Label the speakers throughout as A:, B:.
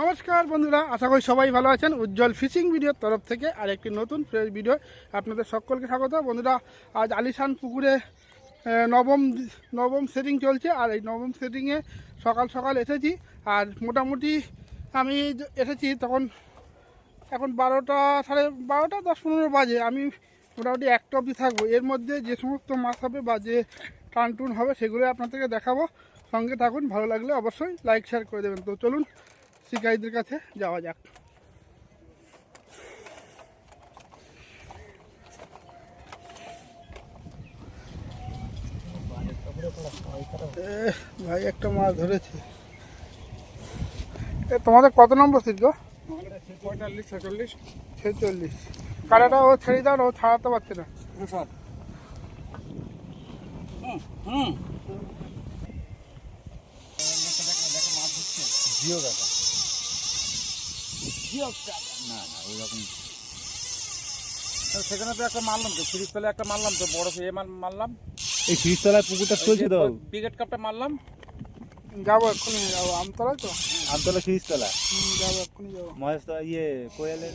A: নমস্কার বন্ধুরা, আশা করি সবাই ভালো আছেন। উজ্জ্বল ফিশিং ভিডিওর তরফ থেকে আর একটি নতুন ফ্রেশ ভিডিও আপনাদের সকলকে স্বাগত। বন্ধুরা, আজ আলিশান পুকুরে নবম নবম সেটিং চলছে। আর এই নবম সেটিংয়ে সকাল সকাল এসেছি। আর মোটামুটি আমি এসেছি তখন এখন বারোটা সাড়ে বারোটা দশ পনেরো বাজে। আমি মোটামুটি একটা অবধি থাকব। এর মধ্যে যে সমস্ত মাছ হবে বা যে টান টুন হবে সেগুলো আপনাদেরকে দেখাবো। সঙ্গে থাকুন ভালো লাগলে অবশ্যই লাইক শেয়ার করে দেবেন। তো চলুন শিকারীদের কাছে যাওয়া যাক। ভাই একটা মাছ ধরেছে। এ, তোমাদের কত নম্বর সিট গো?
B: পঁয়তাল্লিশ ছেচল্লিশ।
A: ছেচল্লিশ। কাটাটা ও ছেড়ে দাও ও ছাড়াতে পারছে না।
B: স্যার। হুম
C: জিও কাকা
B: জিও কাকা
C: না না ওই রকম সেখানে তো একটা মারলাম। তো ফ্রিজ একটা মারলাম তো? বড় এ মারলাম
D: এই শীততলায় পুকুরটা চলছে তো
C: ক্রিকেট কাপটা মারলাম
A: যাব এক্ষুনি যাব আমতলায় তো
D: আমতলা
A: হুম, যাব এক্ষুনি যাব
D: মহেশতলা ইয়ে কোয়েলের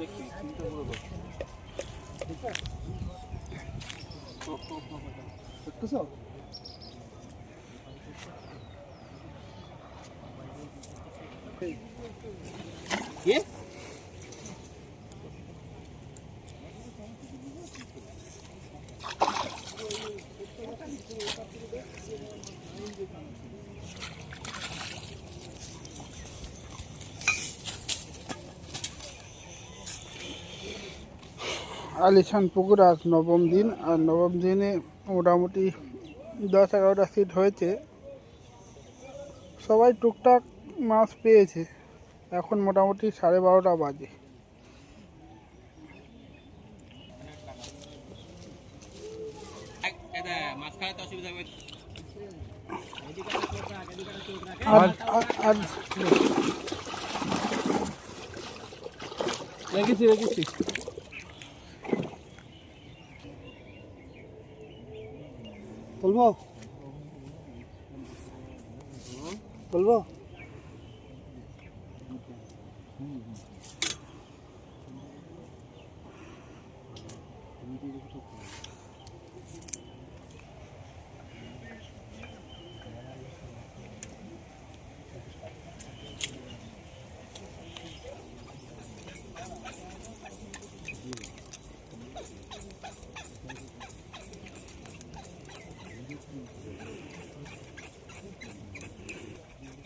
B: কি
A: আলিশান পুকুর আজ নবম দিন, আর নবম দিনে মোটামুটি দশ এগারোটা সিট হয়েছে। সবাই টুকটাক মাছ পেয়েছে। এখন মোটামুটি সাড়ে বারোটা বাজে।
D: রেখেছি রেখেছি
A: বলব বলব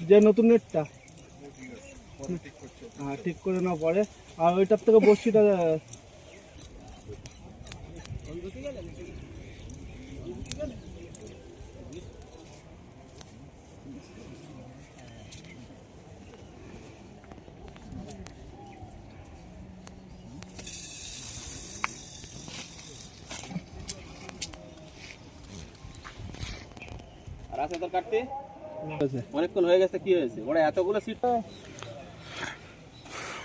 A: যে নতুন নেটটা। হ্যাঁ ঠিক করে না পরে। আর ওইটার থেকে বসিটা
B: আর আছে তোর কাটতে? অনেকক্ষণ হয়ে গেছে কি হয়েছে? ওরা এতগুলো সিট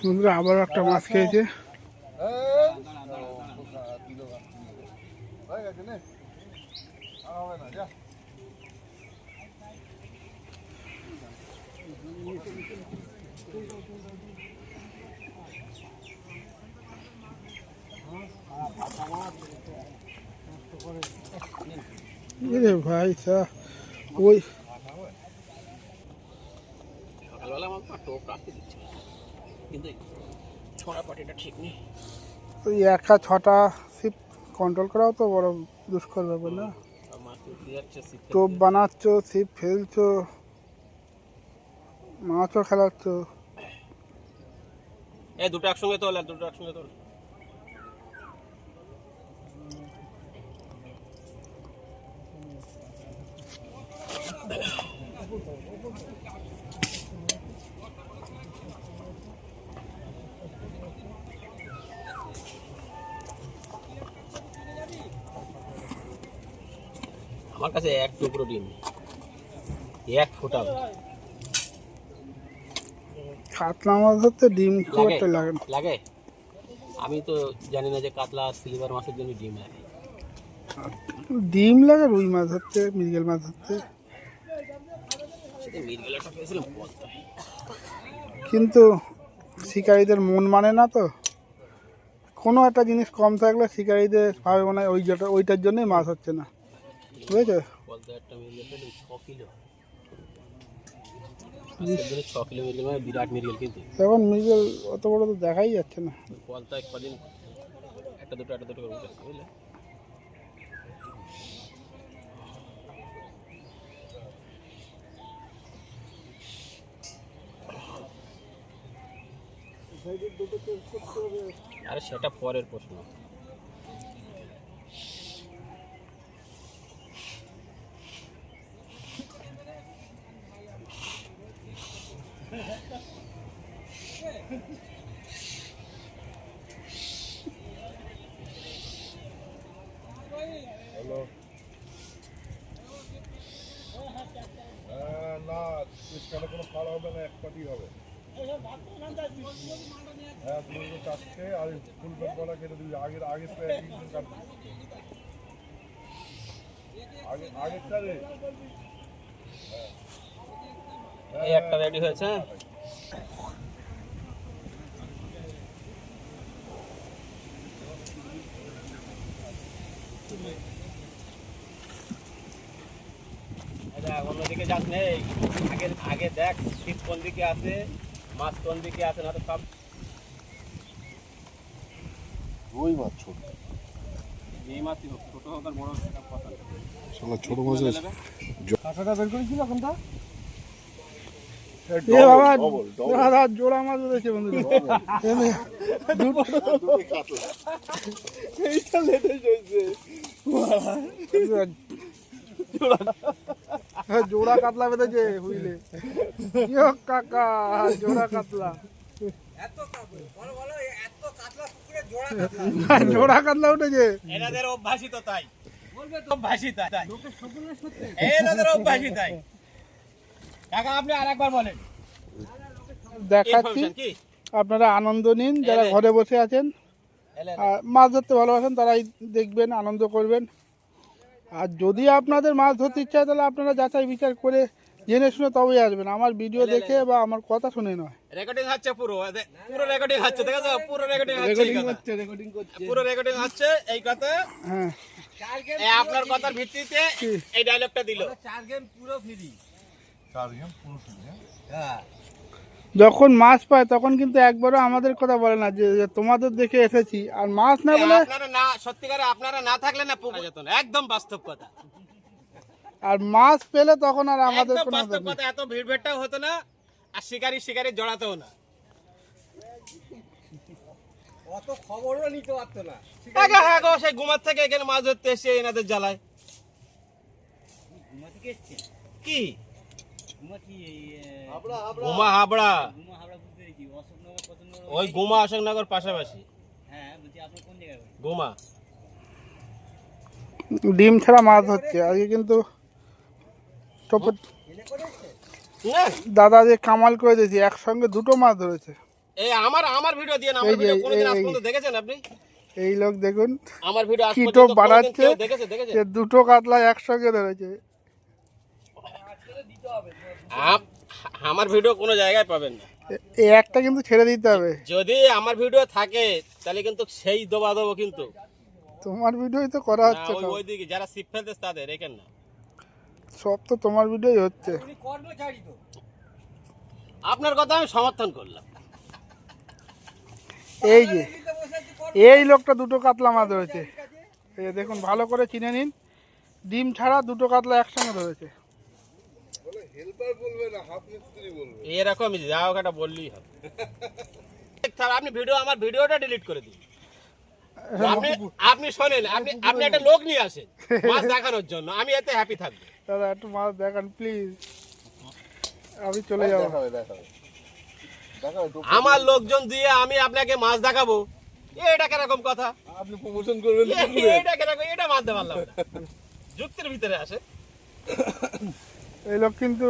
A: বন্ধুরা আবারও একটা মাছ খেয়েছে। ভাই ওই
B: টোপ রাখতে দিচ্ছে কিন্তু ছড়া পাটিটা ঠিক নেই।
A: ওই একা ছটা সিপ কন্ট্রোল করাও তো বড় দুষ্কর ব্যাপার না। টোপ বানাচ্ছ ছিপ ফেলছো মাছও খেলাচ্ছ।
B: এই দুটো একসঙ্গে তোল দুটো একসঙ্গে তোল। আমার কাছে এক টুকরো ডিম। এক ফোটা।
A: কাতলা মাছ ধরতে ডিম খুব
B: লাগে
A: একটা লাগে
B: লাগে। আমি তো জানি না যে কাতলা সিলভার মাছের জন্য ডিম লাগে।
A: ডিম লাগে রুই মাছ ধরতে মৃগেল মাছ ধরতে কিন্তু শিকারীদের মন মানে না তো। কোনো একটা জিনিস কম থাকলে শিকারীদের ভাবে মনে হয় ওই যেটা ওইটার জন্যই মাছ হচ্ছে না।
B: মিরগেল মানে বিরাট মিরগেল কিন্তু।
A: এখন মৃগেল অত বড় তো দেখাই যাচ্ছে না।
B: কদিন একটা দুটো একটা দুটো বুঝলে? আরে সেটা পরের প্রশ্ন।
E: শীতকালে কোনো খাওয়া হবে না এক পাটি হবে। হ্যাঁ তুমি চারটে আর ফুল কলা কেটে দিবি। আগের আগের কাটবি। আগে আগেরটা রে।
B: এই একটা রেডি হয়েছে? হ্যাঁ? এই দেখ, অন্যদিকে যাস নেই আগে আগে দেখ শীত কোন দিকে আছে মাছ কোন দিকে আছে না তো সব
E: রুই মাছ ছোট।
B: এই মাছই ছোট হোক আর বড় হোক সেটা কথা
E: শালা ছোট মাছ আছে।
A: এ বাবা দাদা জোড়া মাছ হ্যাঁ, জোড়া কাতলা বেঁধেছে হোক কাকা জোড়া কাতলা। জোড়া কাতলা উঠেছে।
B: এনাদের অভ্যাসই তো তাই। অভ্যাসই তাই। এনাদের অভ্যাসই তাই। কাকা আপনি আরেকবার বলেন।
A: দেখাচ্ছি। আপনারা আনন্দ নিন যারা ঘরে বসে আছেন। মাছ ধরতে ভালোবাসেন তারাই দেখবেন আনন্দ করবেন। আর যদি আপনাদের মাছ ধরতে ইচ্ছা হয় তাহলে আপনারা যাচাই বিচার করে জেনে শুনে তবেই আসবেন। আমার ভিডিও দেখে বা আমার কথা শুনে নয়।
B: রেকর্ডিং হচ্ছে পুরো পুরো রেকর্ডিং হচ্ছে দেখো পুরো রেকর্ডিং হচ্ছে এই কথা। পুরো রেকর্ডিং হচ্ছে এই কথা।
A: হ্যাঁ।
B: এই আপনার কথার ভিত্তিতে এই ডায়লগটা দিল।
E: চার গেম পুরো ফ্রি হ্যাঁ।
A: যখন মাছ পায় তখন কিন্তু একবারও আমাদের কথা বলে না যে তোমাদের দেখে এসেছি। আর মাছ না বলে
B: না সত্যিকারে আপনারা না থাকলে না পুকুর যেত না। একদম বাস্তব কথা।
A: আর মাছ পেলে তখন আর আমাদের কোনো
B: বাস্তব কথা এত ভিড় ভেটটাও হতো না আর শিকারি শিকারি জড়াতেও না।
C: অত খবরও নিতে পারতো না।
B: আগে হ্যাঁ গো সেই গুমার থেকে এখানে মাছ ধরতে এসে এনাদের জ্বালায়। কি গুমা হাবড়া ওই গুমা অশোকনগর পাশাপাশি। গুমা।
A: ডিম ছাড়া মাছ হচ্ছে। আজকে কিন্তু টপর দাদা যে কামাল করে দিয়েছি একসঙ্গে দুটো মাছ ধরেছে।
B: এই আমার আমার ভিডিও দিয়ে না
A: এই
B: আমার ভিডিও কোনোদিন আজ পর্যন্ত দেখেছেন আপনি?
A: এই লোক দেখুন
B: আমার ভিডিও আজ পর্যন্ত
A: বানাচ্ছে?
B: দেখেছে
A: দুটো কাতলা একসঙ্গে ধরেছে।
B: আপ- আমার ভিডিও কোনো জায়গায় পাবেন না।
A: এ- এই একটা কিন্তু ছেড়ে দিতে হবে।
B: যদি আমার ভিডিও থাকে তাহলে কিন্তু সেই দবা দেবো কিন্তু।
A: তোমার ভিডিওই তো করা
B: না,
A: হচ্ছে
B: ওই
A: সব
B: ওইদিকে যারা সিপ ফেলতে তাদের রেখেন না।
A: সব তো তোমার ভিডিওই হচ্ছে।
B: আপনার কথা আমি সমর্থন করলাম।
A: এই যে এই লোকটা দুটো কাতলা মাছ ধরেছে। এই দেখুন ভালো করে চিনে নিন। ডিম ছাড়া দুটো কাতলা একসঙ্গে ধরেছে।
B: এরকমই যা হোক একটা বললেই হবে। স্যার আপনি ভিডিও আমার ভিডিওটা ডিলিট করে দিন আপনি আপনি শোনেন আপনি আপনি একটা লোক নিয়ে আসেন মাছ দেখানোর জন্য। আমি এতে হ্যাপি থাকব।
A: দাদা একটু মাছ দেখান প্লিজ আমি চলে যাব।
B: আমার লোকজন দিয়ে আমি আপনাকে মাছ দেখাবো। এটা কীরকম কথা?
E: আপনি প্রমোশন করবেন
B: এটা কীরকম? এটা মানতে পারলাম না যুক্তির ভিতরে আসে।
A: এই লোক কিন্তু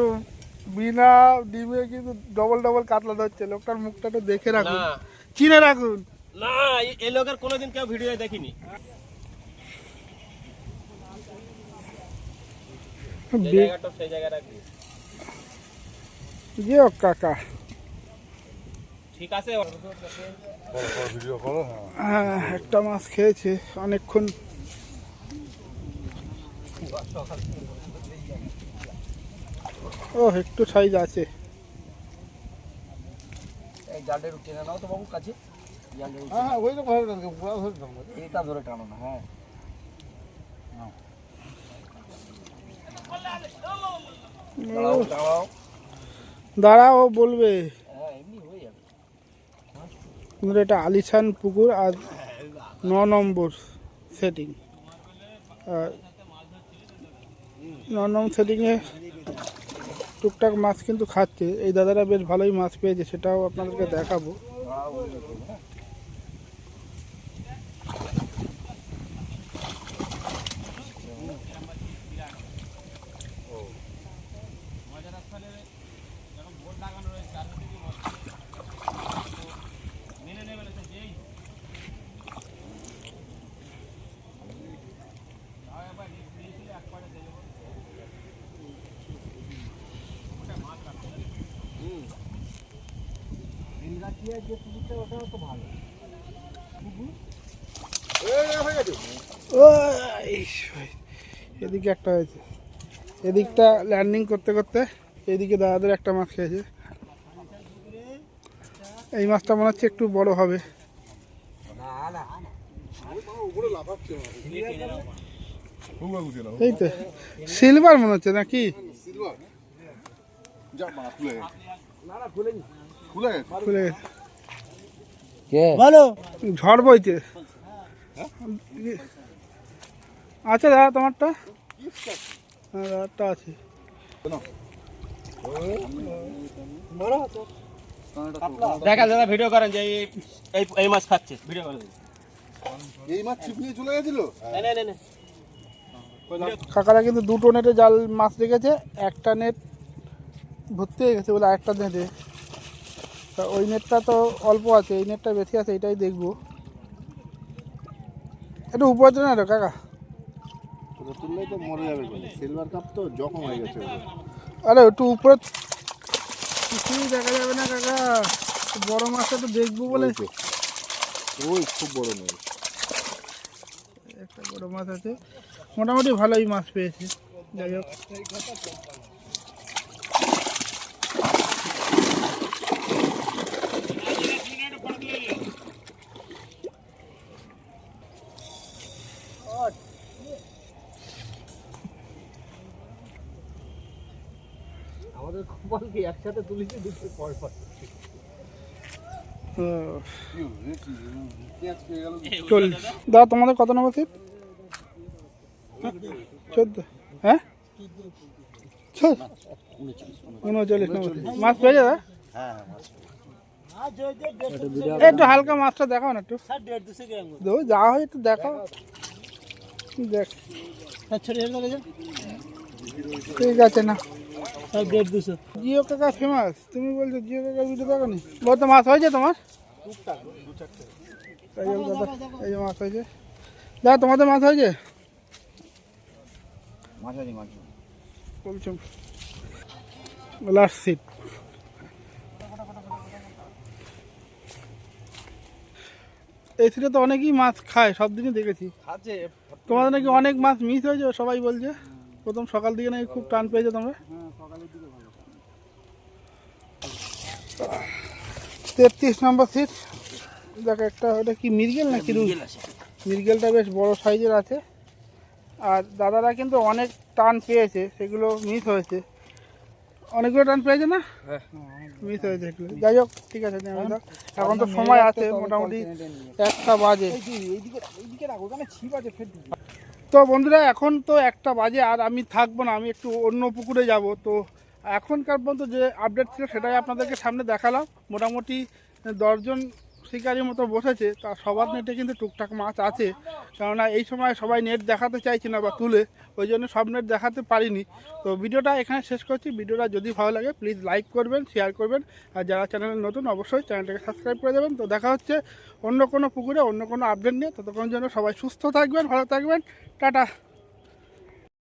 A: বিনা ডিমে কিন্তু ডবল ডবল কাতলা ধরছে। লোকটার মুখটা একটু দেখে রাখুন। চিনে রাখুন।
B: না এই লোকের কোনোদিন কেউ ভিডিও দেখিনি। যে
A: কাকা।
B: ঠিক আছে?
E: হ্যাঁ
A: হ্যাঁ একটা মাছ খেয়েছে অনেকক্ষণ। ও একটু সাইজ আছে।
F: এই জালটা একটু টেনে নাও তো বাবু কাছে।
E: হ্যাঁ ওই ধরে থাকবে
F: এটা ধরে টানো না হ্যাঁ। দাঁড়াও দাঁড়াও।
A: দাঁড়া ও বলবে।
F: হ্যাঁ এমনি হয়ে যাবে।
A: বন্ধুরা, এটা আলিশান পুকুর আর ন নম্বর সেটিং আর ন নম্বর সেটিংয়ে টুকটাক মাছ কিন্তু খাচ্ছে। এই দাদারা বেশ ভালোই মাছ পেয়েছে সেটাও আপনাদেরকে দেখাবো। ভাই, এদিকে একটা হয়েছে। এদিকটা ল্যান্ডিং করতে করতে এদিকে দাদাদের একটা মাছ খেয়েছে। এই মাছটা মনে হচ্ছে একটু বড় হবে। এই তো সিলভার মনে হচ্ছে নাকি?
E: খুলে গেছে।
F: কে?
A: ঝড় বইছে আছে দাদা তোমারটা? হ্যাঁ দাদারটা আছে।
B: দেখা দাদা ভিডিও করেন যে এই- এই মাছ খাচ্ছে ভিডিও করে
E: এই মাছ ছিপ নিয়ে চলে গেছিল?
B: না না না না।
A: কাকারা কিন্তু দুটো নেটে জাল মাছ রেখেছে একটা নেট ভর্তি হয়ে গেছে বলে আরেকটা নেটে। তা ওই নেটটা তো অল্প আছে এই নেটটা বেশি আছে এটাই দেখব। একটু উপরে না রে কাকা?
E: তুললেই তো মরে যাবে সিলভার কাপ তো জখম হয়ে গেছে
A: আরে একটু উপরে কিছুই দেখা যাবে না কাকা। বড় মাছটা তো দেখব বলে।
E: ওই খুব বড় নয়
A: একটা বড় মাছ আছে। মোটামুটি ভালোই মাছ পেয়েছে। যাই হোক।
F: আমাদের কপাল কি একসাথে তুলেছি দুটো পর পর।
A: চল্লিশ। দাদা। তোমাদের কত নম্বর সিট চোদ্দ। হ্যাঁ? উনচল্লিশ নম্বর মাছ পেয়ে দাদা একটু হালকা মাছটা দেখাও না একটু। যা হয় একটু দেখাও। দেখ। ঠিক আছে না। জিও কাকা ফেমাস তুমি বলছো জিও কাকা ভিডিও দেখো নি বলতো মাছ হয়েছে তোমার? তাই দাদা এই যে মাছ হয়েছে। দাদা তোমাদের মাছ হয়েছে?
F: মাঝারি মাছ
A: বলছো। লাস্ট সিট এই সিটে তো অনেকেই মাছ খায় সব দিনই দেখেছি। তোমাদের নাকি অনেক মাছ মিস হয়েছে সবাই বলছে। প্রথম সকাল দিকে নাকি খুব টান পেয়েছে তোমরা। তেত্রিশ নম্বর সিট দেখো একটা ওটা কি মির্গেল নাকি রুই? মির্গেলটা বেশ বড় সাইজের আছে। আর দাদারা কিন্তু অনেক টান পেয়েছে সেগুলো মিস হয়েছে। অনেকগুলো টান পেয়েছে না? মিস হয়েছে এগুলো যাই হোক ঠিক আছে এখন তো সময় আছে মোটামুটি একটা বাজে। তো বন্ধুরা, এখন তো একটা বাজে আর আমি থাকব না, আমি একটু অন্য পুকুরে যাব। তো এখনকার পর্যন্ত যে আপডেট ছিল সেটাই আপনাদেরকে সামনে দেখালাম। মোটামুটি দশজন শিকারির মতো বসেছে তা সবার নেটে কিন্তু টুকটাক মাছ আছে। কেননা এই সময় সবাই নেট দেখাতে চাইছে না বা তুলে, ওই জন্য সব নেট দেখাতে পারিনি। তো ভিডিওটা এখানে শেষ করছি। ভিডিওটা যদি ভালো লাগে প্লিজ লাইক করবেন শেয়ার করবেন। আর যারা চ্যানেলে নতুন, অবশ্যই চ্যানেলটাকে সাবস্ক্রাইব করে দেবেন। তো দেখা হচ্ছে অন্য কোনো পুকুরে, অন্য কোনো আপডেট নিয়ে। ততক্ষণ জন্য সবাই সুস্থ থাকবেন, ভালো থাকবেন। টাটা!